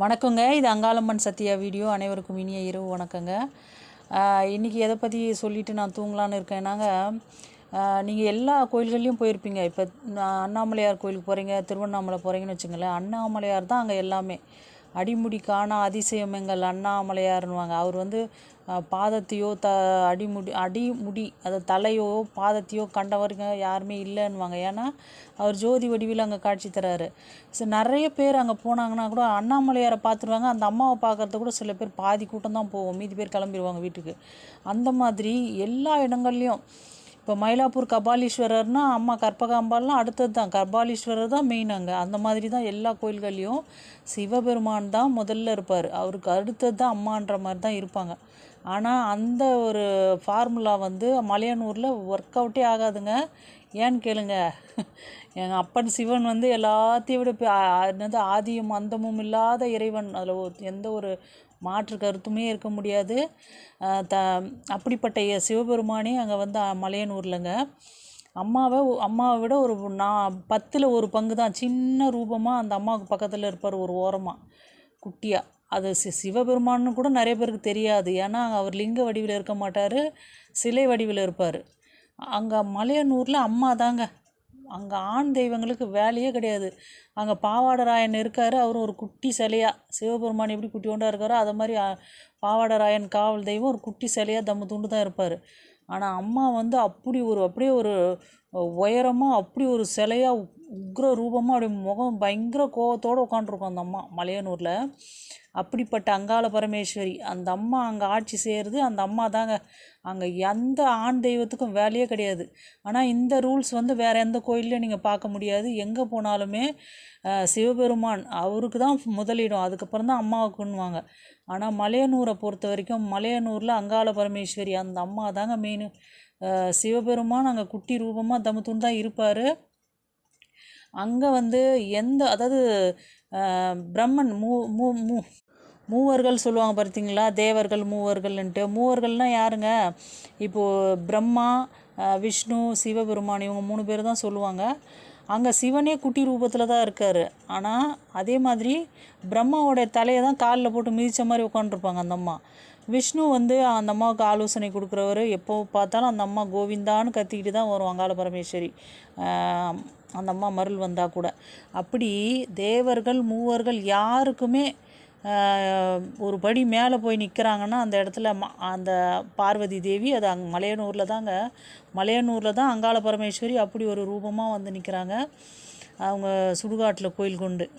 வணக்கங்க. இது அங்காளம்மன் சத்யா வீடியோ. அனைவருக்கும் இனிய இரவு வணக்கங்க. இன்றைக்கி இன்னைக்கு எதை பற்றி சொல்லிட்டு நான் தூங்கலான்னு இருக்கேன்னாங்க நீங்கள் எல்லா கோயில்கள்லையும் போயிருப்பீங்க. இப்போ அண்ணாமலையார் கோயிலுக்கு போகிறீங்க திருவண்ணாமலை போகிறீங்கன்னு வச்சுங்களேன் அண்ணாமலையார் தான் அங்கே எல்லாமே. அடிமுடி காணா அதிசயம் எங்கள் அண்ணாமலையார்னுவாங்க அவர் வந்து பாதத்தையோ த அடிமுடி அடிமுடி அது தலையோ பாதத்தையோ கண்டவருங்க யாருமே இல்லைன்னுவாங்க. ஏன்னா அவர் ஜோதி வடிவில் அங்கே காட்சி தராரு. ஸோ நிறைய பேர் அங்கே போனாங்கன்னா கூட அண்ணாமலையாரை பார்த்துருவாங்க. அந்த அம்மாவை பார்க்குறது கூட சில பேர் பாதி கூட்டம் தான் போவோம். மீதி பேர் கிளம்பிடுவாங்க வீட்டுக்கு. அந்த மாதிரி எல்லா இடங்கள்லையும் இப்போ மயிலாப்பூர் கபாலீஸ்வரர்னா அம்மா கற்பகாம்பால்லாம் அடுத்தது தான் கபாலீஸ்வரர் தான் மெயின் அங்கே. அந்த மாதிரி தான் எல்லா கோயில்கள்லேயும் சிவபெருமான் தான் முதல்ல இருப்பார். அவருக்கு அடுத்தது தான் அம்மான்ற மாதிரி தான் இருப்பாங்க. ஆனால் அந்த ஒரு ஃபார்முலா வந்து மலையனூரில் ஒர்க் அவுட்டே ஆகாதுங்க. ஏன்னு கேளுங்க. எங்கள் அப்பன் சிவன் வந்து எல்லாத்தையும் விட என்னது ஆதியும் அந்தமும் இல்லாத இறைவன். அதில் எந்த ஒரு மாற்று கருத்துமே இருக்க முடியாது. த அப்படிப்பட்ட சிவபெருமானே அங்கே வந்து மலையனூர்லங்க. அம்மாவை அம்மாவை விட ஒரு நான் பத்தில் ஒரு பங்கு தான் சின்ன ரூபமாக அந்த அம்மாவுக்கு பக்கத்தில் இருப்பார் ஒரு ஓரமாக குட்டியாக அது சி சிவபெருமான்னு கூட நிறைய பேருக்கு தெரியாது. ஏன்னா அவர் லிங்க வடிவில் இருக்க மாட்டார் சிலை வடிவில் இருப்பார். அங்கே மலையனூரில் அம்மா தாங்க அங்கே ஆண் தெய்வங்களுக்கு வேலையே கிடையாது. அங்கே பாவாடராயன் இருக்கார். அவரும் ஒரு குட்டி சிலையாக சிவபெருமான் எப்படி குட்டி குட்டியோண்டா இருக்காரோ அதை மாதிரி பாவாடராயன் காவல் தெய்வம் ஒரு குட்டி சிலையாக தம்மு துண்டு தான் இருப்பார். ஆனால் அம்மா வந்து அப்படி ஒரு அப்படியே ஒரு உயரமாக அப்படி ஒரு சிலையாக உக்ர ரூபமாக அப்படி முகம் பயங்கர கோவத்தோடு உட்காண்ட்ருக்கும் அந்த அம்மா மலையனூரில். அப்படிப்பட்ட அங்காள பரமேஸ்வரி அந்த அம்மா அங்கே ஆட்சி செய்கிறது அந்த அம்மா தாங்க அங்கே எந்த ஆண் தெய்வத்துக்கும் வேலையே கிடையாது. ஆனால் இந்த ரூல்ஸ் வந்து வேறு எந்த கோயிலையும் நீங்கள் பார்க்க முடியாது. எங்கே போனாலுமே சிவபெருமான் அவருக்கு தான் முதலிடம். அதுக்கப்புறம் தான் அம்மாவுக்குன்னுவாங்க. ஆனால் மலையனூரை பொறுத்த வரைக்கும் மலையனூரில் அங்காள பரமேஸ்வரி அந்த அம்மா தாங்க மெயின் சிவபெருமான் அங்கே குட்டி ரூபமாக தமுத்துன்னு தான் இருப்பார். அங்கே வந்து எந்த அதாவது பிரம்மன் மூ மூ மூ மூவர்கள் சொல்லுவாங்க பார்த்தீங்களா தேவர்கள் மூவர்கள்ன்ட்டு. மூவர்கள்னால் யாருங்க? இப்போது பிரம்மா விஷ்ணு சிவபெருமான் இவங்க மூணு பேர் தான் சொல்லுவாங்க. அங்கே சிவனே குட்டி ரூபத்தில் தான் இருக்கார். ஆனால் அதே மாதிரி பிரம்மாவோடைய தலையை தான் காலில் போட்டு மிதித்த மாதிரி உட்காந்துருப்பாங்க அந்த அம்மா. விஷ்ணு வந்து அந்த அம்மாவுக்கு ஆலோசனை கொடுக்குறவர். எப்போ பார்த்தாலும் அந்த அம்மா கோவிந்தான்னு கத்திக்கிட்டு தான் வரும் அங்காள பரமேஸ்வரி. அந்த அம்மா மருள் வந்தால் கூட. அப்படி தேவர்கள் மூவர்கள் யாருக்குமே ஒரு படி மேலே போய் நிற்கிறாங்கன்னா அந்த இடத்துல ம- அந்த பார்வதி தேவி அது அங்கே மலையனூரில் தாங்க. மலையனூரில் தான் அங்காள பரமேஸ்வரி அப்படி ஒரு ரூபமாக வந்து நிற்கிறாங்க. அவங்க சுடுகாட்டில் கோயில் கொண்டு.